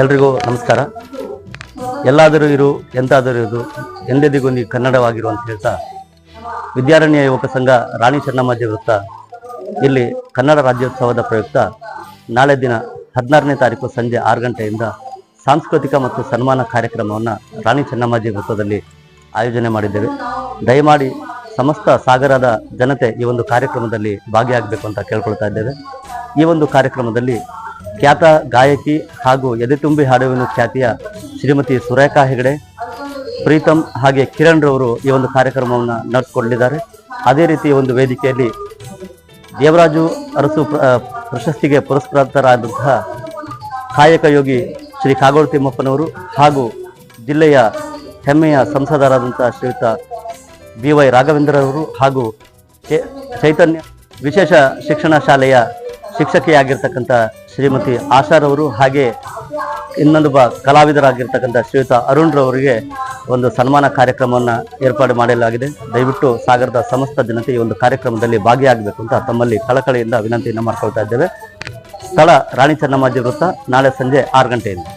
ಎಲ್ರಿಗೂ ನಮಸ್ಕಾರ. ಎಲ್ಲಾದರೂ ಇರು, ಎಂತಾದರೂ ಇರು, ಎಂದೆದಿಗೂ ನೀ ಕನ್ನಡವಾಗಿರು ಅಂತ ಹೇಳ್ತಾ ವಿದ್ಯಾರಣ್ಯ ಯುವಕ ಸಂಘ ರಾಣಿ ಚೆನ್ನಮ್ಮಾಜಿ ವೃತ್ತ ಇಲ್ಲಿ ಕನ್ನಡ ರಾಜ್ಯೋತ್ಸವದ ಪ್ರಯುಕ್ತ ನಾಳೆ ದಿನ ಹದಿನಾರನೇ ತಾರೀಕು ಸಂಜೆ ಆರು ಗಂಟೆಯಿಂದ ಸಾಂಸ್ಕೃತಿಕ ಮತ್ತು ಸನ್ಮಾನ ಕಾರ್ಯಕ್ರಮವನ್ನು ರಾಣಿ ಚೆನ್ನಮ್ಮಾಜಿ ವೃತ್ತದಲ್ಲಿ ಆಯೋಜನೆ ಮಾಡಿದ್ದೇವೆ. ದಯಮಾಡಿ ಸಮಸ್ತ ಸಾಗರದ ಜನತೆ ಈ ಒಂದು ಕಾರ್ಯಕ್ರಮದಲ್ಲಿ ಭಾಗಿಯಾಗಬೇಕು ಅಂತ ಕೇಳ್ಕೊಳ್ತಾ ಇದ್ದೇವೆ. ಈ ಒಂದು ಕಾರ್ಯಕ್ರಮದಲ್ಲಿ ಖ್ಯಾತ ಗಾಯಕಿ ಹಾಗೂ ಎದೆ ತುಂಬಿ ಹಾಡುವಿನ ಖ್ಯಾತಿಯ ಶ್ರೀಮತಿ ಸುರೇಖಾ ಹೆಗಡೆ ಪ್ರೀತಮ್ ಹಾಗೆ ಕಿರಣ್ ರವರು ಈ ಒಂದು ಕಾರ್ಯಕ್ರಮವನ್ನು ನಡೆಸಿಕೊಳ್ಳಲಿದ್ದಾರೆ ಅದೇ ರೀತಿ ಒಂದು ವೇದಿಕೆಯಲ್ಲಿ ದೇವರಾಜು ಅರಸು ಪ್ರಶಸ್ತಿಗೆ ಪುರಸ್ಕೃತರಾದಂತಹ ಕಾಯಕ ಯೋಗಿ ಶ್ರೀ ಕಾಗೋಡು ತಿಮ್ಮಪ್ಪನವರು ಹಾಗೂ ಜಿಲ್ಲೆಯ ಹೆಮ್ಮೆಯ ಸಂಸದರಾದಂಥ ಶ್ರೀಯುತ ಬಿ ವೈ ರಾಘವೇಂದ್ರರವರು ಹಾಗೂ ಚೈತನ್ಯ ವಿಶೇಷ ಶಿಕ್ಷಣ ಶಾಲೆಯ ಶಿಕ್ಷಕಿಯಾಗಿರ್ತಕ್ಕಂಥ ಶ್ರೀಮತಿ ಆಶಾರವರು ಹಾಗೆ ಇನ್ನೊಂದು ಬ ಕಲಾವಿದರಾಗಿರ್ತಕ್ಕಂಥ ಶ್ರೀಯುತ ಅರುಣ್ರವರಿಗೆ ಒಂದು ಸನ್ಮಾನ ಕಾರ್ಯಕ್ರಮವನ್ನು ಏರ್ಪಾಡು ಮಾಡಲಾಗಿದೆ. ದಯವಿಟ್ಟು ಸಾಗರದ ಸಮಸ್ತ ಜನತೆ ಈ ಒಂದು ಕಾರ್ಯಕ್ರಮದಲ್ಲಿ ಭಾಗಿಯಾಗಬೇಕು ಅಂತ ತಮ್ಮಲ್ಲಿ ಕಳಕಳಿಯಿಂದ ವಿನಂತಿಯನ್ನು ಮಾಡ್ಕೊಳ್ತಾ ಇದ್ದೇವೆ. ಸ್ಥಳ ರಾಣಿ ಚೆನ್ನಮ್ಮಾಜಿ ವೃತ್ತ ನಾಳೆ ಸಂಜೆ ಆರು ಗಂಟೆಯಿಂದ.